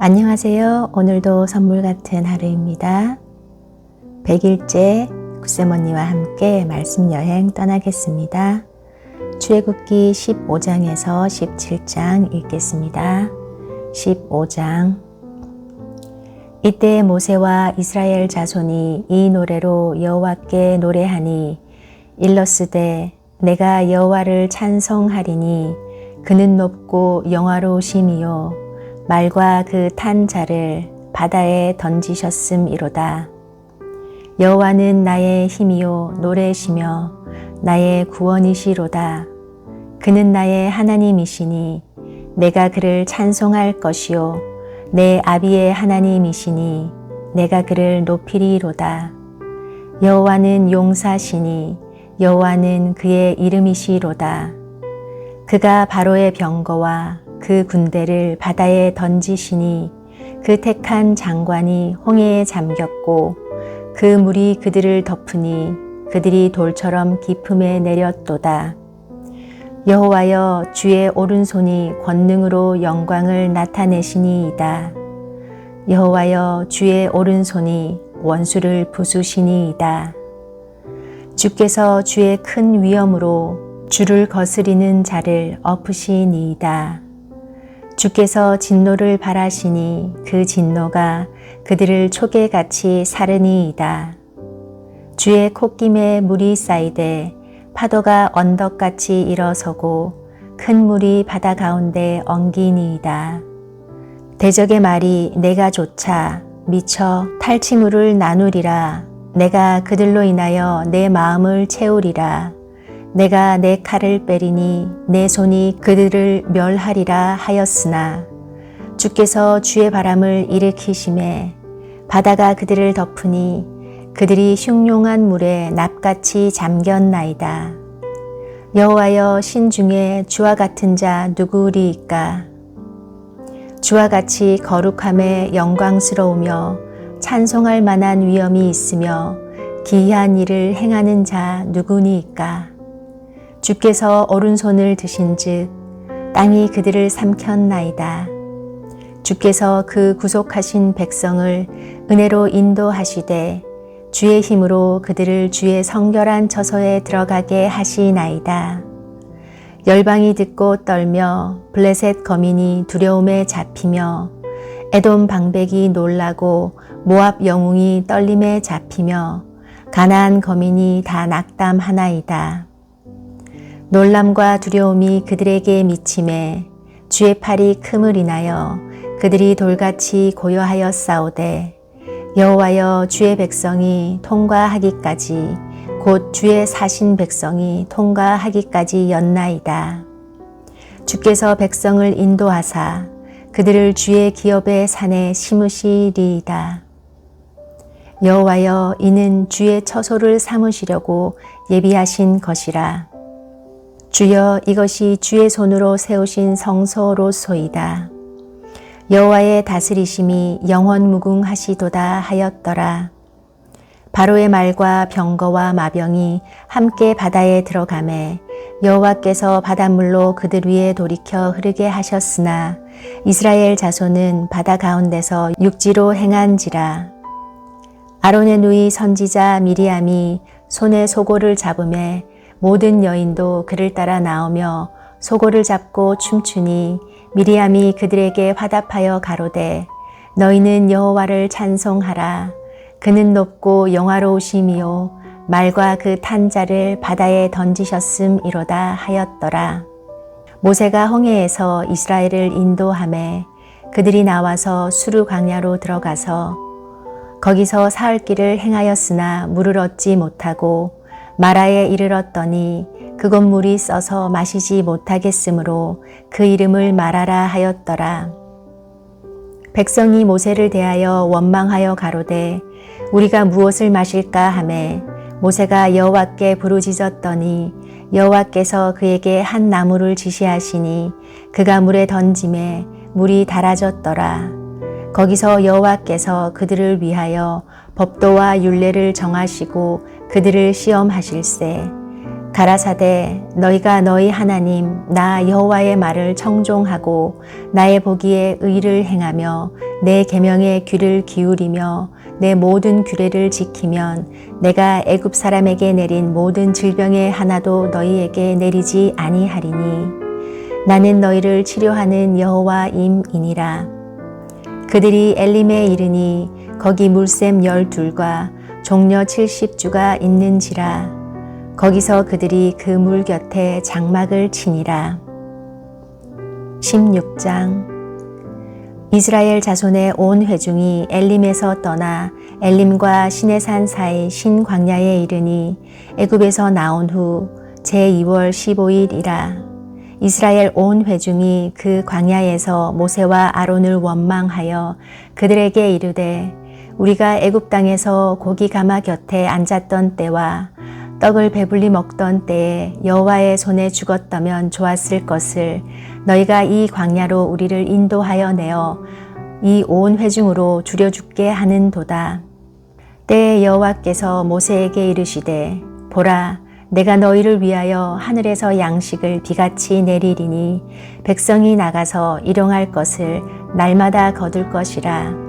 안녕하세요. 오늘도 선물 같은 하루입니다. 100일째 구세머니와 함께 말씀 여행 떠나겠습니다. 출애굽기 15장에서 17장 읽겠습니다. 15장 이때 모세와 이스라엘 자손이 이 노래로 여호와께 노래하니 일러스되 내가 여호와를 찬송하리니 그는 높고 영화로우심이요 말과 그 탄 자를 바다에 던지셨음이로다. 여호와는 나의 힘이요 노래시며 나의 구원이시로다. 그는 나의 하나님이시니 내가 그를 찬송할 것이요 내 아비의 하나님이시니 내가 그를 높이리로다. 여호와는 용사시니 여호와는 그의 이름이시로다. 그가 바로의 병거와 그 군대를 바다에 던지시니 그 택한 장관이 홍해에 잠겼고 그 물이 그들을 덮으니 그들이 돌처럼 깊음에 내렸도다. 여호와여 주의 오른손이 권능으로 영광을 나타내시니이다. 여호와여 주의 오른손이 원수를 부수시니이다. 주께서 주의 큰 위엄으로 주를 거스리는 자를 엎으시니이다. 주께서 진노를 바라시니 그 진노가 그들을 초계같이 사르니이다. 주의 콧김에 물이 쌓이되 파도가 언덕같이 일어서고 큰 물이 바다 가운데 엉기니이다. 대적의 말이 내가 조차 미쳐 탈취물을 나누리라. 내가 그들로 인하여 내 마음을 채우리라. 내가 내 칼을 빼리니 내 손이 그들을 멸하리라 하였으나 주께서 주의 바람을 일으키심에 바다가 그들을 덮으니 그들이 흉용한 물에 납같이 잠겼나이다. 여호와여 신 중에 주와 같은 자 누구리이까? 주와 같이 거룩함에 영광스러우며 찬송할 만한 위엄이 있으며 기이한 일을 행하는 자 누구니이까? 주께서 오른손을 드신즉 땅이 그들을 삼켰나이다. 주께서 그 구속하신 백성을 은혜로 인도하시되 주의 힘으로 그들을 주의 성결한 처소에 들어가게 하시나이다. 열방이 듣고 떨며 블레셋 거민이 두려움에 잡히며 에돔 방백이 놀라고 모압 영웅이 떨림에 잡히며 가나안 거민이 다 낙담하나이다. 놀람과 두려움이 그들에게 미침에 주의 팔이 큼을 인하여 그들이 돌같이 고요하여 싸우되 여호와여 주의 백성이 통과하기까지 곧 주의 사신 백성이 통과하기까지 였나이다. 주께서 백성을 인도하사 그들을 주의 기업의 산에 심으시리이다. 여호와여 이는 주의 처소를 삼으시려고 예비하신 것이라. 주여 이것이 주의 손으로 세우신 성소로소이다. 여호와의 다스리심이 영원 무궁하시도다 하였더라. 바로의 말과 병거와 마병이 함께 바다에 들어가매 여호와께서 바닷물로 그들 위에 돌이켜 흐르게 하셨으나 이스라엘 자손은 바다 가운데서 육지로 행한지라. 아론의 누이 선지자 미리암이 손에 소고를 잡음에 모든 여인도 그를 따라 나오며 소고를 잡고 춤추니 미리암이 그들에게 화답하여 가로되 너희는 여호와를 찬송하라. 그는 높고 영화로우심이요 말과 그 탄자를 바다에 던지셨음이로다 하였더라. 모세가 홍해에서 이스라엘을 인도함에 그들이 나와서 수루 강야로 들어가서 거기서 사흘 길을 행하였으나 물을 얻지 못하고 마라에 이르렀더니 그곳 물이 써서 마시지 못하겠으므로 그 이름을 말하라 하였더라. 백성이 모세를 대하여 원망하여 가로되 우리가 무엇을 마실까 하매 모세가 여호와께 부르짖었더니 여호와께서 그에게 한 나무를 지시하시니 그가 물에 던짐에 물이 달아졌더라. 거기서 여호와께서 그들을 위하여 법도와 율례를 정하시고 그들을 시험하실세 가라사대 너희가 너희 하나님 나 여호와의 말을 청종하고 나의 보기에 의를 행하며 내 계명에 귀를 기울이며 내 모든 규례를 지키면 내가 애굽 사람에게 내린 모든 질병의 하나도 너희에게 내리지 아니하리니 나는 너희를 치료하는 여호와 임이니라. 그들이 엘림에 이르니 거기 물샘 열둘과 종려 칠십주가 있는지라. 거기서 그들이 그 물 곁에 장막을 치니라. 16장. 이스라엘 자손의 온 회중이 엘림에서 떠나 엘림과 시내산 사이 신광야에 이르니 애굽에서 나온 후 제2월 15일이라. 이스라엘 온 회중이 그 광야에서 모세와 아론을 원망하여 그들에게 이르되 우리가 애굽 땅에서 고기 가마 곁에 앉았던 때와 떡을 배불리 먹던 때에 여호와의 손에 죽었다면 좋았을 것을 너희가 이 광야로 우리를 인도하여 내어 이 온 회중으로 줄여 죽게 하는도다. 때에 여호와께서 모세에게 이르시되 보라 내가 너희를 위하여 하늘에서 양식을 비같이 내리리니 백성이 나가서 일용할 것을 날마다 거둘 것이라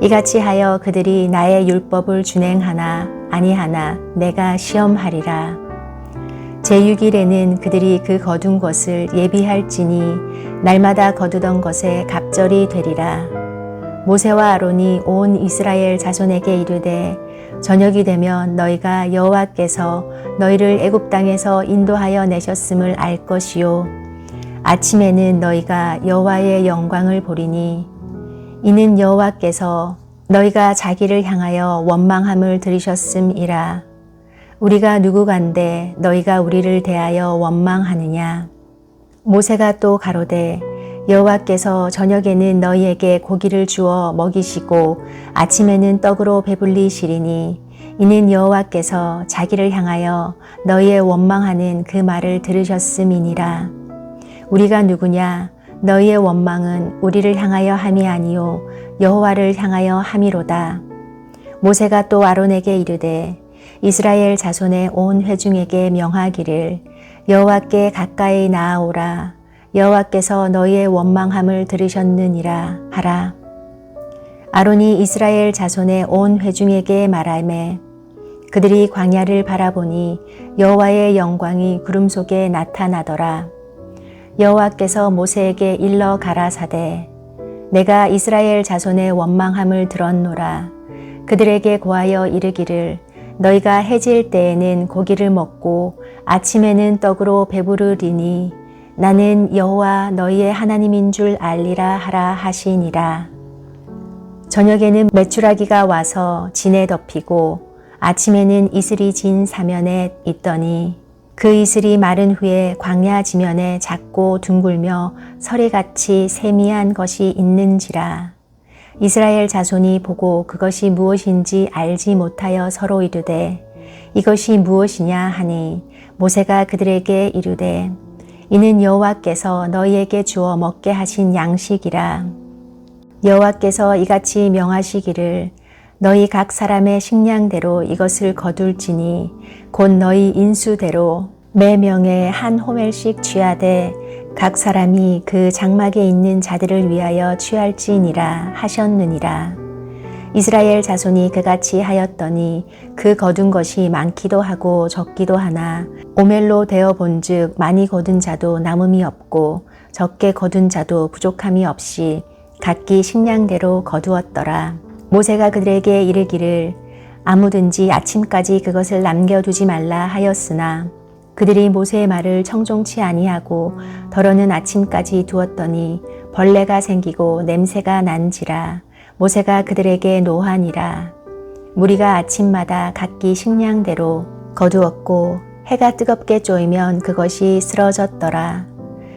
이같이 하여 그들이 나의 율법을 준행하나 아니하나 내가 시험하리라. 제6일에는 그들이 그 거둔 것을 예비할지니 날마다 거두던 것에 갑절이 되리라. 모세와 아론이 온 이스라엘 자손에게 이르되 저녁이 되면 너희가 여호와께서 너희를 애굽 땅에서 인도하여 내셨음을 알 것이요 아침에는 너희가 여호와의 영광을 보리니 이는 여호와께서 너희가 자기를 향하여 원망함을 들으셨음이라 우리가 누구간데 너희가 우리를 대하여 원망하느냐 모세가 또 가로되 여호와께서 저녁에는 너희에게 고기를 주어 먹이시고 아침에는 떡으로 배불리시리니 이는 여호와께서 자기를 향하여 너희의 원망하는 그 말을 들으셨음이니라. 우리가 누구냐? 너희의 원망은 우리를 향하여 함이 아니요 여호와를 향하여 함이로다. 모세가 또 아론에게 이르되 이스라엘 자손의 온 회중에게 명하기를 여호와께 가까이 나아오라. 여호와께서 너희의 원망함을 들으셨느니라 하라. 아론이 이스라엘 자손의 온 회중에게 말하매 그들이 광야를 바라보니 여호와의 영광이 구름 속에 나타나더라. 여호와께서 모세에게 일러 가라사대 내가 이스라엘 자손의 원망함을 들었노라. 그들에게 고하여 이르기를 너희가 해질 때에는 고기를 먹고 아침에는 떡으로 배부르리니 나는 여호와 너희의 하나님인 줄 알리라 하라 하시니라. 저녁에는 메추라기가 와서 진에 덮이고 아침에는 이슬이 진 사면에 있더니 그 이슬이 마른 후에 광야 지면에 작고 둥글며 서리같이 세미한 것이 있는지라. 이스라엘 자손이 보고 그것이 무엇인지 알지 못하여 서로 이르되 이것이 무엇이냐 하니 모세가 그들에게 이르되 이는 여호와께서 너희에게 주어 먹게 하신 양식이라. 여호와께서 이같이 명하시기를 너희 각 사람의 식량대로 이것을 거둘지니 곧 너희 인수대로 매 명에 한 호멜씩 취하되 각 사람이 그 장막에 있는 자들을 위하여 취할지니라 하셨느니라. 이스라엘 자손이 그같이 하였더니 그 거둔 것이 많기도 하고 적기도 하나 오멜로 되어 본즉 많이 거둔 자도 남음이 없고 적게 거둔 자도 부족함이 없이 각기 식량대로 거두었더라. 모세가 그들에게 이르기를 아무든지 아침까지 그것을 남겨두지 말라 하였으나 그들이 모세의 말을 청종치 아니하고 더러는 아침까지 두었더니 벌레가 생기고 냄새가 난지라 모세가 그들에게 노하니라. 무리가 아침마다 각기 식량대로 거두었고 해가 뜨겁게 쪼이면 그것이 쓰러졌더라.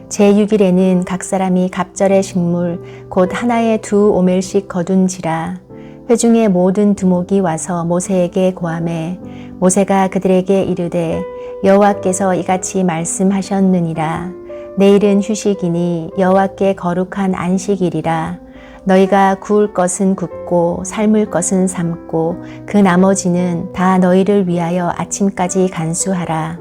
제6일에는 각 사람이 갑절의 식물 곧 하나에 두 오멜씩 거둔지라. 회중의 모든 두목이 와서 모세에게 고함해 모세가 그들에게 이르되 여호와께서 이같이 말씀하셨느니라. 내일은 휴식이니 여호와께 거룩한 안식일이라. 너희가 구울 것은 굽고 삶을 것은 삶고 그 나머지는 다 너희를 위하여 아침까지 간수하라.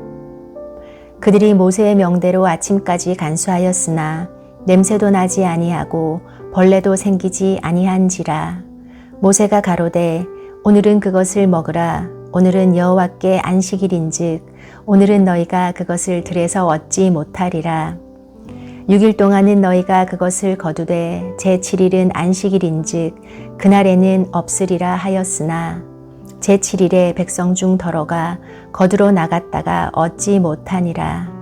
그들이 모세의 명대로 아침까지 간수하였으나 냄새도 나지 아니하고 벌레도 생기지 아니한지라. 모세가 가로되 오늘은 그것을 먹으라 오늘은 여호와께 안식일인즉 오늘은 너희가 그것을 들에서 얻지 못하리라. 6일 동안은 너희가 그것을 거두되 제7일은 안식일인즉 그날에는 없으리라 하였으나 제7일에 백성 중 더러가 거두러 나갔다가 얻지 못하니라.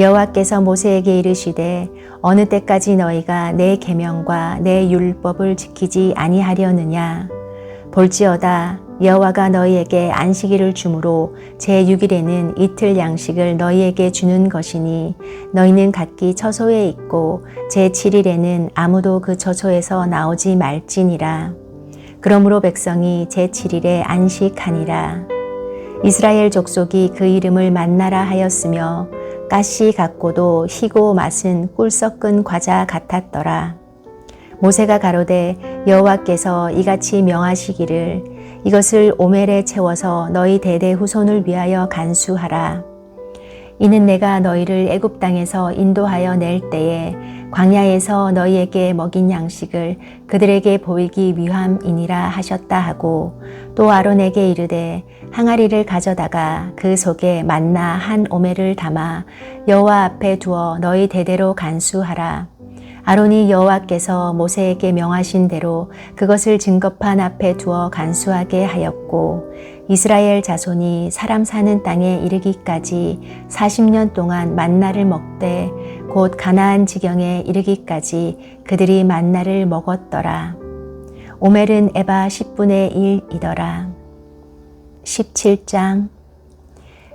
여호와께서 모세에게 이르시되 어느 때까지 너희가 내 계명과 내 율법을 지키지 아니하려느냐? 볼지어다 여호와가 너희에게 안식일을 주므로 제6일에는 이틀 양식을 너희에게 주는 것이니 너희는 각기 처소에 있고 제7일에는 아무도 그 처소에서 나오지 말지니라 그러므로 백성이 제7일에 안식하니라 이스라엘 족속이 그 이름을 만나라 하였으며 가시 같고도 희고 맛은 꿀 섞은 과자 같았더라. 모세가 가로되 여호와께서 이같이 명하시기를 이것을 오멜에 채워서 너희 대대 후손을 위하여 간수하라. 이는 내가 너희를 애굽 땅에서 인도하여 낼 때에 광야에서 너희에게 먹인 양식을 그들에게 보이기 위함이니라 하셨다 하고 또 아론에게 이르되 항아리를 가져다가 그 속에 만나 한 오멜을 담아 여호와 앞에 두어 너희 대대로 간수하라. 아론이 여호와께서 모세에게 명하신 대로 그것을 증거판 앞에 두어 간수하게 하였고 이스라엘 자손이 사람 사는 땅에 이르기까지 40년 동안 만나를 먹되 곧 가나안 지경에 이르기까지 그들이 만나를 먹었더라. 오멜은 에바 10분의 1이더라. 17장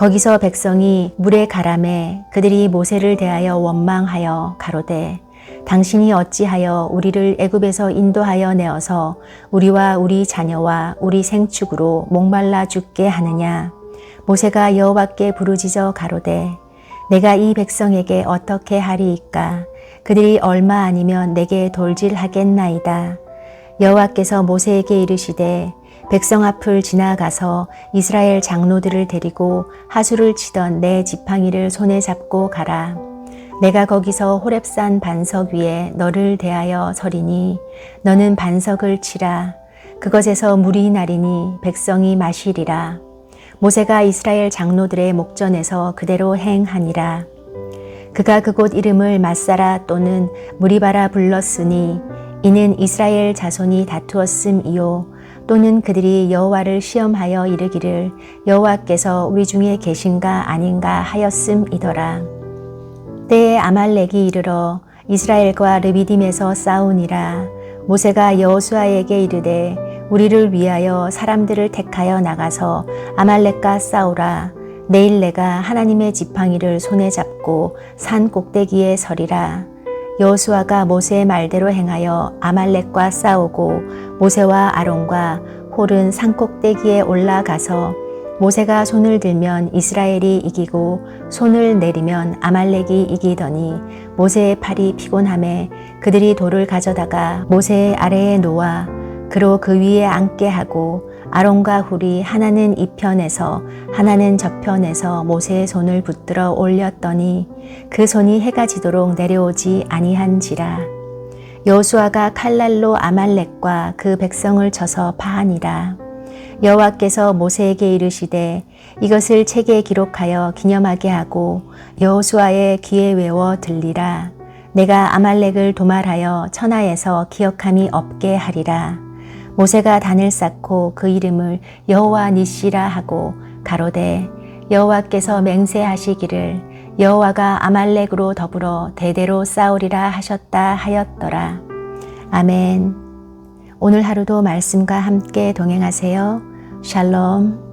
거기서 백성이 물에 가람에 그들이 모세를 대하여 원망하여 가로되 당신이 어찌하여 우리를 애굽에서 인도하여 내어서 우리와 우리 자녀와 우리 생축으로 목말라 죽게 하느냐? 모세가 여호와께 부르짖어 가로되 내가 이 백성에게 어떻게 하리이까? 그들이 얼마 아니면 내게 돌질하겠나이다. 여호와께서 모세에게 이르시되 백성 앞을 지나가서 이스라엘 장로들을 데리고 하수를 치던 내 지팡이를 손에 잡고 가라. 내가 거기서 호랩산 반석 위에 너를 대하여 서리니 너는 반석을 치라. 그것에서 물이 나리니 백성이 마시리라. 모세가 이스라엘 장로들의 목전에서 그대로 행하니라. 그가 그곳 이름을 마사라 또는 무리바라 불렀으니 이는 이스라엘 자손이 다투었음이요 또는 그들이 여호와를 시험하여 이르기를 여호와께서 우리 중에 계신가 아닌가 하였음이더라. 때에 아말렉이 이르러 이스라엘과 르비딤에서 싸우니라. 모세가 여호수아에게 이르되 우리를 위하여 사람들을 택하여 나가서 아말렉과 싸우라. 내일 내가 하나님의 지팡이를 손에 잡고 산 꼭대기에 서리라. 여호수아가 모세의 말대로 행하여 아말렉과 싸우고 모세와 아론과 홀은 산꼭대기에 올라가서 모세가 손을 들면 이스라엘이 이기고 손을 내리면 아말렉이 이기더니 모세의 팔이 피곤함에 그들이 돌을 가져다가 모세의 아래에 놓아 그로 그 위에 앉게 하고 아론과 훌이 하나는 이편에서 하나는 저편에서 모세의 손을 붙들어 올렸더니 그 손이 해가 지도록 내려오지 아니한지라 여호수아가 칼날로 아말렉과 그 백성을 쳐서 파하니라. 여호와께서 모세에게 이르시되 이것을 책에 기록하여 기념하게 하고 여호수아의 귀에 외워 들리라. 내가 아말렉을 도말하여 천하에서 기억함이 없게 하리라. 모세가 단을 쌓고 그 이름을 여호와 니시라 하고 가로되 여호와께서 맹세하시기를 여호와가 아말렉으로 더불어 대대로 싸우리라 하셨다 하였더라. 아멘. 오늘 하루도 말씀과 함께 동행하세요. 샬롬.